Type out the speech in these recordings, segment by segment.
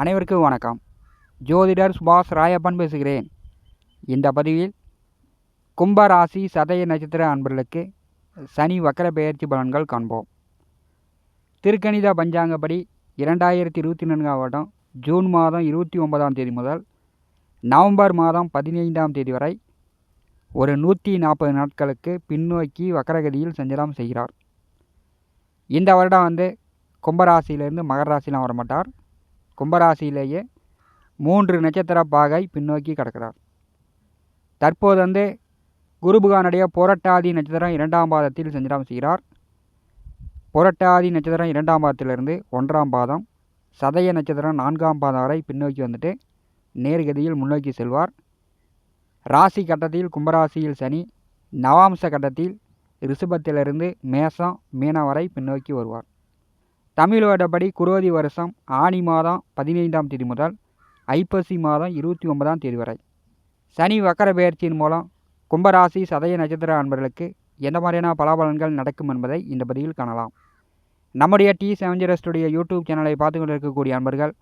அனைவருக்கும் வணக்கம். ஜோதிடர் சுபாஷ் ராயப்பன் பேசுகிறேன். இந்த பதிவில் கும்ப ராசி சதய நட்சத்திர அன்பர்களுக்கு சனி வக்கர பெயர்ச்சி பலன்கள் காண்போம். திருக்கணித பஞ்சாங்கப்படி இரண்டாயிரத்தி இருபத்தி நான்காம் வருடம் ஜூன் மாதம் இருபத்தி ஒன்பதாம் தேதி முதல் நவம்பர் மாதம் பதினைந்தாம் தேதி வரை ஒரு நூற்றி நாற்பது நாட்களுக்கு பின்னோக்கி வக்கரகதியில் சஞ்சலம் செய்கிறார். இந்த வருடம் வந்து கும்பராசியிலேருந்து மகர ராசிலாம் வரமாட்டார். கும்பராசியிலேயே மூன்று நட்சத்திர பாகை பின்னோக்கி கிடக்கிறார். தற்போது வந்து குருபுகானுடைய புரட்டாதி நட்சத்திரம் இரண்டாம் பாதத்தில் சஞ்சலம் செய்கிறார். புரட்டாதி நட்சத்திரம் இரண்டாம் பாதத்திலிருந்து ஒன்றாம் பாதம் சதய நட்சத்திரம் நான்காம் பாதம் வரை பின்னோக்கி வந்துட்டு நேர்கதியில் முன்னோக்கி செல்வார். ராசி கட்டத்தில் கும்பராசியில் சனி நவாம்ச கட்டத்தில் ரிஷபத்திலிருந்து மேசம் மீனம் வரை பின்னோக்கி வருவார். தமிழ் வருடப்படி குரோதி வருஷம் ஆனி மாதம் பதினைந்தாம் தேதி முதல் ஐப்பசி மாதம் இருபத்தி ஒன்பதாம் தேதி வரை. சனி வக்கர பெயர்ச்சியின் மூலம் கும்பராசி சதய நட்சத்திர அன்பர்களுக்கு எந்த மாதிரியான பலாபலன்கள் நடக்கும் என்பதை இந்த பதிவில் காணலாம். நம்முடைய டி செவன் யூடியூப் சேனலை பார்த்து கொண்டு இருக்கக்கூடிய அன்பர்கள்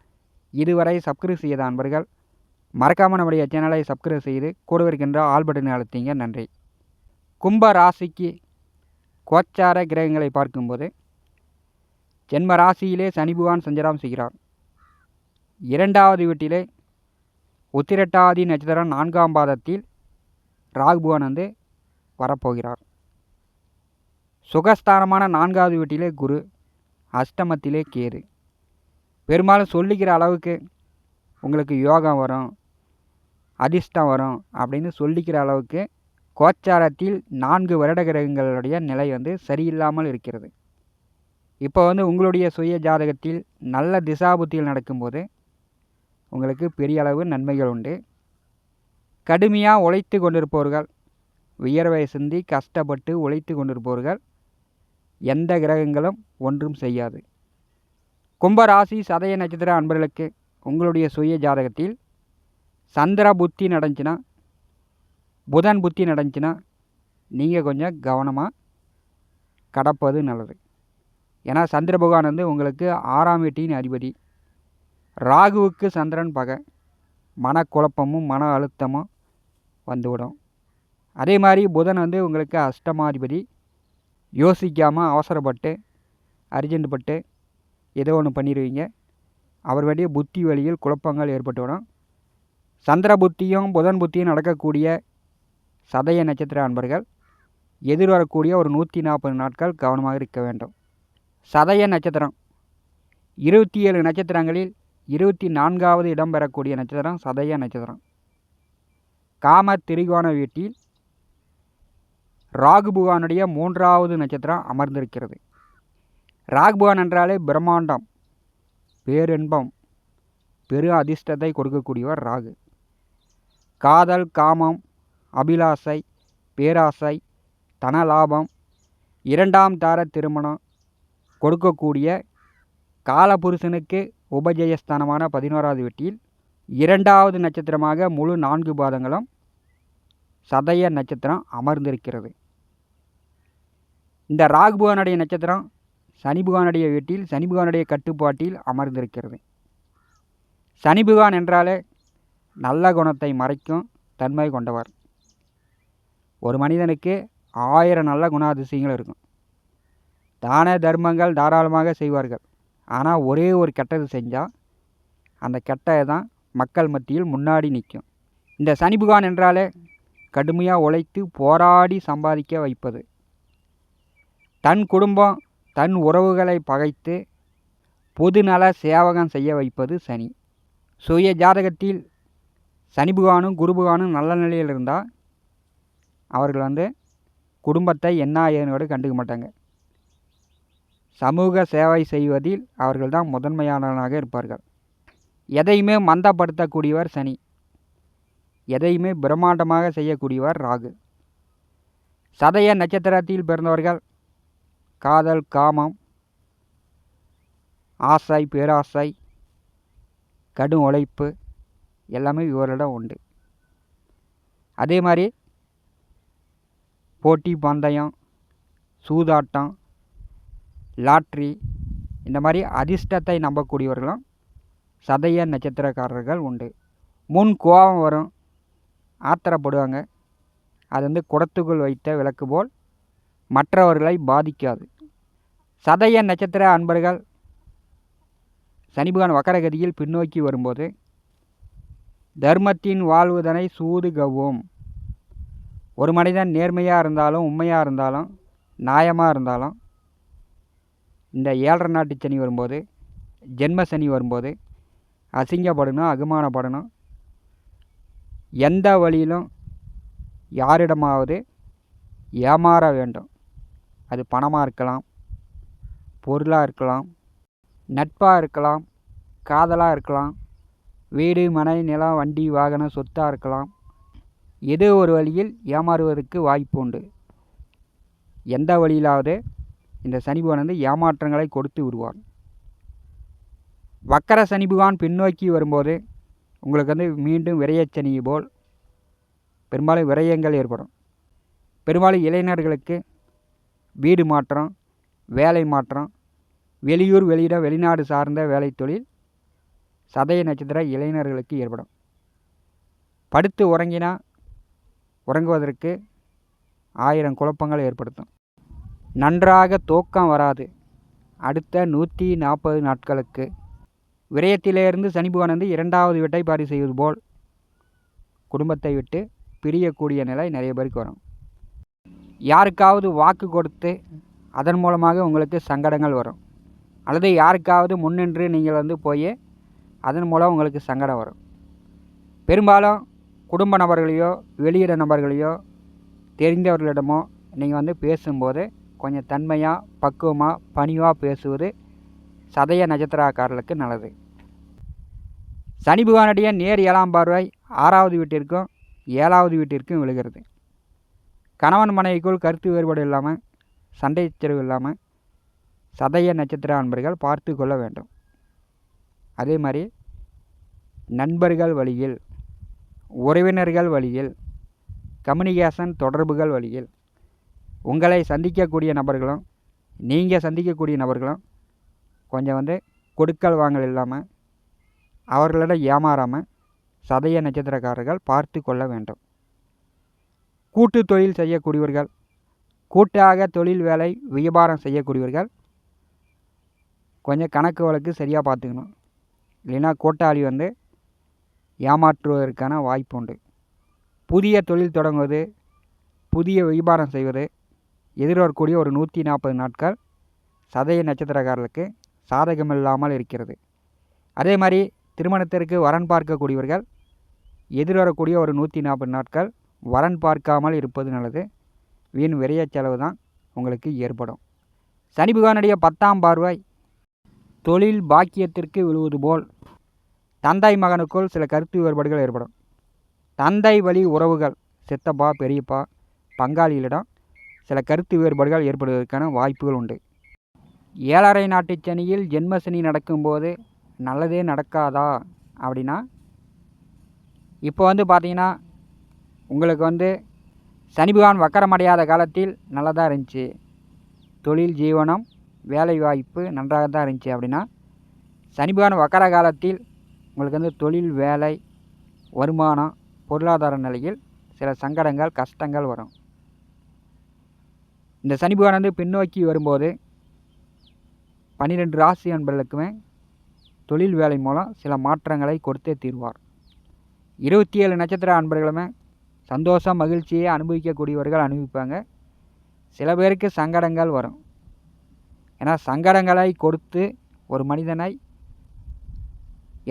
இதுவரை சப்ஸ்கிரைப் செய்த அன்பர்கள் மறக்காமல் நம்முடைய சேனலை சப்ஸ்கிரைப் செய்து கூட இருக்கின்ற ஆல் பட்டனை அழுத்திங்க. நன்றி. கும்ப ராசிக்கு கோச்சார கிரகங்களை பார்க்கும்போது ஜென்ம ராசியிலே சனி பகவான் சஞ்சாரம் செய்கிறார். இரண்டாவது வீட்டிலே உத்திரட்டாதி நட்சத்திரம் நான்காம் பாதத்தில் ராகுபுவான் வந்து வரப்போகிறார். சுகஸ்தானமான நான்காவது வீட்டிலே குரு அஷ்டமத்திலே கேது. பெரும்பாலும் சொல்லிக்கிற அளவுக்கு உங்களுக்கு யோகம் வரும் அதிர்ஷ்டம் வரும் அப்படின்னு சொல்லிக்கிற அளவுக்கு கோச்சாரத்தில் நான்கு வருட கிரகங்களுடைய நிலை வந்து சரியில்லாமல் இருக்கிறது. இப்போ வந்து உங்களுடைய சுய ஜாதகத்தில் நல்ல திசாபுத்தியில் நடக்கும்போது உங்களுக்கு பெரிய அளவு நன்மைகள் உண்டு. கடுமையாக உழைத்து கொண்டிருப்பவர்கள் வியர்வை சிந்தி கஷ்டப்பட்டு உழைத்து கொண்டிருப்பவர்கள் எந்த கிரகங்களும் ஒன்றும் செய்யாது. கும்பராசி சதய நட்சத்திர அன்பர்களுக்கு உங்களுடைய சுய ஜாதகத்தில் சந்திர புத்தி நடந்துச்சுன்னா புதன் புத்தி நடந்துச்சுன்னா நீங்கள் கொஞ்சம் கவனமாக கடப்பது நல்லது. ஏன்னா சந்திர பகவான் வந்து உங்களுக்கு ஆறாம் வீட்டின் அதிபதி. ராகுவுக்கு சந்திரன் பகை. மனக்குழப்பமும் மன அழுத்தமும் வந்துவிடும். அதே மாதிரி புதன் வந்து உங்களுக்கு அஷ்டமாதிபதி. யோசிக்காமல் அவசரப்பட்டு அர்ஜென்ட் பட்டு ஏதோ ஒன்று பண்ணிடுவீங்க அவர் வேண்டிய புத்தி வழியில் குழப்பங்கள் ஏற்பட்டுவிடும் சந்திர புத்தியும் புதன் புத்தியும் நடக்கக்கூடிய சதய நட்சத்திர அன்பர்கள். எதிர்வரக்கூடிய ஒரு நூற்றி நாற்பது நாட்கள் கவனமாக இருக்க வேண்டும். சதய நட்சத்திரம். இருபத்தி ஏழு நட்சத்திரங்களில் இருபத்தி நான்காவது இடம் பெறக்கூடிய நட்சத்திரம் சதய நட்சத்திரம். காம திரிகோண வீட்டில் ராகுபுகானுடைய மூன்றாவது நட்சத்திரம் அமர்ந்திருக்கிறது. ராகுபுகான் என்றாலே பிரம்மாண்டம் பேரின்பம் பெரு அதிர்ஷ்டத்தை கொடுக்கக்கூடியவர் ராகு. காதல் காமம் அபிலாசை பேராசை தனலாபம் இரண்டாம் தார திருமணம் கொடுக்கக்கூடிய காலபுருஷனுக்கு உபஜயஸ்தானமான பதினோராவது வீட்டில் இரண்டாவது நட்சத்திரமாக முழு நான்கு பாதங்களும் சதய நட்சத்திரம் அமர்ந்திருக்கிறது. இந்த ராகு நட்சத்திரம் சனி பகவானுடைய வீட்டில் சனிபுகானுடைய கட்டுப்பாட்டில் அமர்ந்திருக்கிறது. சனி என்றாலே நல்ல குணத்தை மறைக்கும் தன்மை கொண்டவர். ஒரு மனிதனுக்கு ஆயிரம் நல்ல குணாதிசயங்கள் இருக்கும். தான தர்மங்கள் தாராளமாக செய்வார்கள். ஆனால் ஒரே ஒரு கெட்டது செஞ்சால் அந்த கெட்டதை தான் மக்கள் மத்தியில் முன்னாடி நிற்கும். இந்த சனி புகான் என்றாலே கடுமையாக உழைத்து போராடி சம்பாதிக்க வைப்பது. தன் குடும்பம் தன் உறவுகளை பகைத்து பொதுநல சேவகம் செய்ய வைப்பது சனி. சுய ஜாதகத்தில் சனி புகானும் குரு நல்ல நிலையில் இருந்தால் அவர்கள் வந்து குடும்பத்தை என்ன ஏனோடு கண்டுக்க மாட்டாங்க. சமூக சேவை செய்வதில் அவர்கள் தான் முதன்மையானவனாக இருப்பார்கள். எதையுமே மந்தப்படுத்தக்கூடியவர் சனி. எதையுமே பிரம்மாண்டமாக செய்யக்கூடியவர் ராகு. சதய நட்சத்திரத்தில் பிறந்தவர்கள் காதல் காமம் ஆசை பேராசை கடும் உழைப்பு எல்லாமே இவரிடம் உண்டு. அதே மாதிரி போட்டி பந்தயம் சூதாட்டம் லாட்ரி இந்த மாதிரி அதிர்ஷ்டத்தை நம்பக்கூடியவர்களும் சதய நட்சத்திரக்காரர்கள் உண்டு. முன் கோபம் வரும் ஆத்திரப்படுவாங்க. அது வந்து குடத்துக்குள் வைத்த விளக்கு போல் மற்றவர்களை பாதிக்காது. சதய நட்சத்திர அன்பர்கள் சனிபகவான் வக்கரகதியில் பின்னோக்கி வரும்போது தர்மத்தின் வாழ்வுதனை சூது கவ்வும் ஒரு மனிதன் நேர்மையாக இருந்தாலும் உண்மையாக இருந்தாலும் நியாயமாக இருந்தாலும் இந்த ஏழரை நாட்டு சனி வரும்போது ஜென்ம சனி வரும்போது அசிங்கப்படணும் அகுமானப்படணும். எந்த வழியிலும் யாரிடமாவது ஏமாற வேண்டும். அது பணமாக இருக்கலாம் பொருளாக இருக்கலாம் நட்பாக இருக்கலாம் காதலாக இருக்கலாம் வீடு மனை நிலம் வண்டி வாகனம் சொத்தாக இருக்கலாம். ஏதோ ஒரு வழியில் ஏமாறுவதற்கு வாய்ப்பு உண்டு. எந்த வழியிலாவது இந்த சனி பகவான் வந்து ஏமாற்றங்களை கொடுத்து விடுவார். வக்கர சனி பகவான் பின்னோக்கி வரும்போது உங்களுக்கு வந்து மீண்டும் விரையச்சனி போல் பெரும்பாலும் விரயங்கள் ஏற்படும். பெரும்பாலும் இளைஞர்களுக்கு வீடு மாற்றம் வேலை மாற்றம் வெளியூர் வெளியிடம் வெளிநாடு சார்ந்த வேலை தொழில் சதய நட்சத்திர இளைஞர்களுக்கு ஏற்படும். படுத்து உறங்கினா உறங்குவதற்கு ஆயிரம் குழப்பங்கள் ஏற்படுத்தும். நன்றாக தூக்கம் வராது. அடுத்த நூற்றி நாற்பது நாட்களுக்கு. விரயத்திலிருந்து சனிபுவானந்து இரண்டாவது வீட்டை பாரி செய்வது போல் குடும்பத்தை விட்டு பிரியக்கூடிய நிலை நிறைய பேருக்கு வரும். யாருக்காவது வாக்கு கொடுத்து அதன் மூலமாக உங்களுக்கு சங்கடங்கள் வரும். அல்லது யாருக்காவது முன்னின்று நீங்கள் வந்து போய் அதன் மூலம் உங்களுக்கு சங்கடம் வரும். பெரும்பாலும் குடும்ப நபர்களையோ வெளியிட நபர்களையோ தெரிந்தவர்களிடமோ நீங்கள் வந்து பேசும்போது கொஞ்சம் தன்மையாக பக்குவமாக பணிவாக பேசுவது சதய நட்சத்திரக்காரர்களுக்கு நல்லது. சனி பகவானுடைய நேர் ஏழாம் பார்வை ஆறாவது வீட்டிற்கும் ஏழாவது வீட்டிற்கும் விழுகிறது. கணவன் மனைவிக்குள் கருத்து வேறுபாடு இல்லாமல் சண்டை சச்சரவு இல்லாமல் சதய நட்சத்திர அன்பர்கள் பார்த்து கொள்ள வேண்டும். அதே மாதிரி நண்பர்கள் வழியில் உறவினர்கள் வழியில் கம்யூனிகேஷன் தொடர்புகள் வழியில் உங்களை சந்திக்கக்கூடிய நபர்களும் நீங்கள் சந்திக்கக்கூடிய நபர்களும் கொஞ்சம் வந்து கொடுக்கல் வாங்கல் இல்லாமல் அவர்களிடம் ஏமாறாமல் சதய நட்சத்திரக்காரர்கள் பார்த்து கொள்ள வேண்டும். கூட்டு தொழில் செய்யக்கூடியவர்கள் கூட்டாக தொழில் வேலை வியாபாரம் செய்யக்கூடியவர்கள் கொஞ்சம் கணக்கு வழக்கு சரியாக பார்த்துக்கணும். இல்லைன்னா கூட்டாளி வந்து ஏமாற்றுவதற்கான வாய்ப்பு உண்டு. புதிய தொழில் தொடங்குவது புதிய வியாபாரம் செய்வது எதிர்வரக்கூடிய ஒரு நூற்றி நாற்பது நாட்கள் சதய நட்சத்திரக்காரர்களுக்கு சாதகமில்லாமல் இருக்கிறது. அதே மாதிரி திருமணத்திற்கு வரன் பார்க்கக்கூடியவர்கள் எதிர்வரக்கூடிய ஒரு நூற்றி நாற்பது நாட்கள் வரன் பார்க்காமல் இருப்பது நல்லது. வீண் விரைய செலவு தான் உங்களுக்கு ஏற்படும். சனி பகவானுடைய பத்தாம் பார்வை தொழில் பாக்கியத்திற்கு விழுவது போல் தந்தை மகனுக்குள் சில கருத்து வேறுபாடுகள் ஏற்படும். தந்தை வழி உறவுகள் சித்தப்பா பெரியப்பா பங்காளிகளிடம் சில கருத்து வேறுபாடுகள் ஏற்படுவதற்கான வாய்ப்புகள் உண்டு. ஏழரை நாட்டு சனியில் ஜென்ம சனி நடக்கும்போது நல்லதே நடக்காதா? அப்படின்னா இப்போ வந்து பார்த்தீங்கன்னா உங்களுக்கு வந்து சனி பகவான் வக்கரமடையாத காலத்தில் நல்லதாக இருந்துச்சு. தொழில் ஜீவனம் வேலை வாய்ப்பு நன்றாக தான் இருந்துச்சு அப்படின்னா சனி பகவான் வக்கர காலத்தில் உங்களுக்கு வந்து தொழில் வேலை வருமானம் பொருளாதார நிலையில் சில சங்கடங்கள் கஷ்டங்கள் வரும். இந்த சனி புகான் வந்து பின்னோக்கி வரும்போது பன்னிரெண்டு ராசி அன்பர்களுக்குமே தொழில் வேலை மூலம் சில மாற்றங்களை கொடுத்தே தீர்வார். இருபத்தி ஏழு நட்சத்திர அன்பர்களுமே சந்தோஷம் மகிழ்ச்சியை அனுபவிக்கக்கூடியவர்கள் அனுபவிப்பாங்க. சில பேருக்கு சங்கடங்கள் வரும். ஏன்னா சங்கடங்களை கொடுத்து ஒரு மனிதனை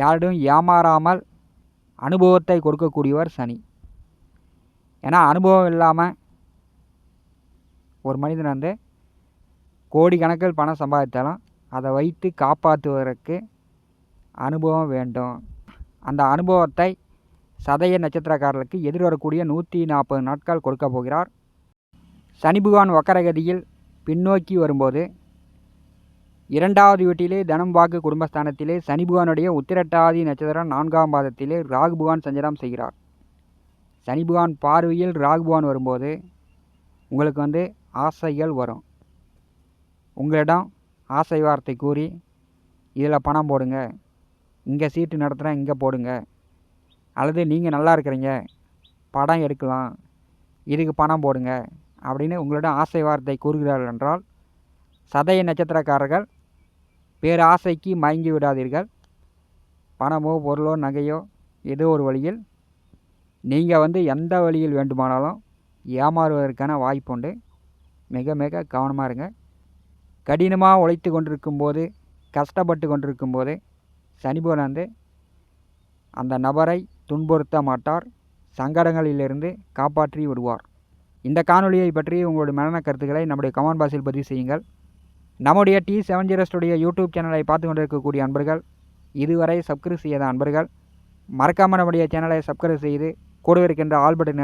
யாரிடம் ஏமாறாமல் அனுபவத்தை கொடுக்கக்கூடியவர் சனி. ஏன்னா அனுபவம் இல்லாமல் ஒரு மனிதன் வந்து கோடிக்கணக்கில் பணம் சம்பாதித்தாலும் அதை வைத்து காப்பாற்றுவதற்கு அனுபவம் வேண்டும். அந்த அனுபவத்தை சதய நட்சத்திரக்காரர்களுக்கு எதிர்வரக்கூடிய நூற்றி நாற்பது நாட்கள் கொடுக்க போகிறார். சனி பகவான் வக்கரகதியில் பின்னோக்கி வரும்போது இரண்டாவது வீட்டிலே தனம் வாக்கு குடும்பஸ்தானத்திலே சனி பகவானுடைய உத்திரட்டாதி நட்சத்திரம் நான்காம் பாதத்திலே ராகு பகவான் சஞ்சாரம் செய்கிறார். சனி பகவான் பார்வையில் ராகு பகவான் வரும்போது உங்களுக்கு வந்து ஆசைகள் வரும். உங்களிடம் ஆசை வார்த்தை கூறி இதில் பணம் போடுங்க. இங்கே சீட்டு நடத்துகிறேன் இங்கே போடுங்க. அல்லது நீங்கள் நல்லா இருக்கிறீங்க படம் எடுக்கலாம் இதுக்கு பணம் போடுங்க அப்படின்னு உங்களிடம் ஆசை வார்த்தை கூறுகிறார்கள் என்றால் சதய நட்சத்திரக்காரர்கள் பேராசைக்கு மயங்கி விடாதீர்கள். பணமோ பொருளோ நகையோ ஏதோ ஒரு வழியில் நீங்கள் வந்து எந்த வழியில் வேண்டுமானாலும் ஏமாறுவதற்கான வாய்ப்புண்டு மிக மிக கவனமாக இருங்க. கடினமாக உழைத்து கொண்டிருக்கும் போது கஷ்டப்பட்டு கொண்டிருக்கும் போது சனிபகவான் வந்து அந்த நபரை துன்புறுத்த மாட்டார். சங்கடங்களிலிருந்து காப்பாற்றி விடுவார். இந்த காணொலியை பற்றி உங்களுடைய மரண கருத்துக்களை நம்முடைய கமெண்ட் பாக்ஸில் பதிவு செய்யுங்கள். நம்முடைய டி செவன் ஜீரோஸ்டுடைய யூடியூப் சேனலை பார்த்து கொண்டிருக்கக்கூடிய அன்பர்கள் இதுவரை சப்ஸ்கிரைப் செய்யாத அன்பர்கள் மறக்காமல் நம்முடைய சேனலை சப்ஸ்கிரைப் செய்து கூடவே இருக்கின்ற ஆல் பட்டனை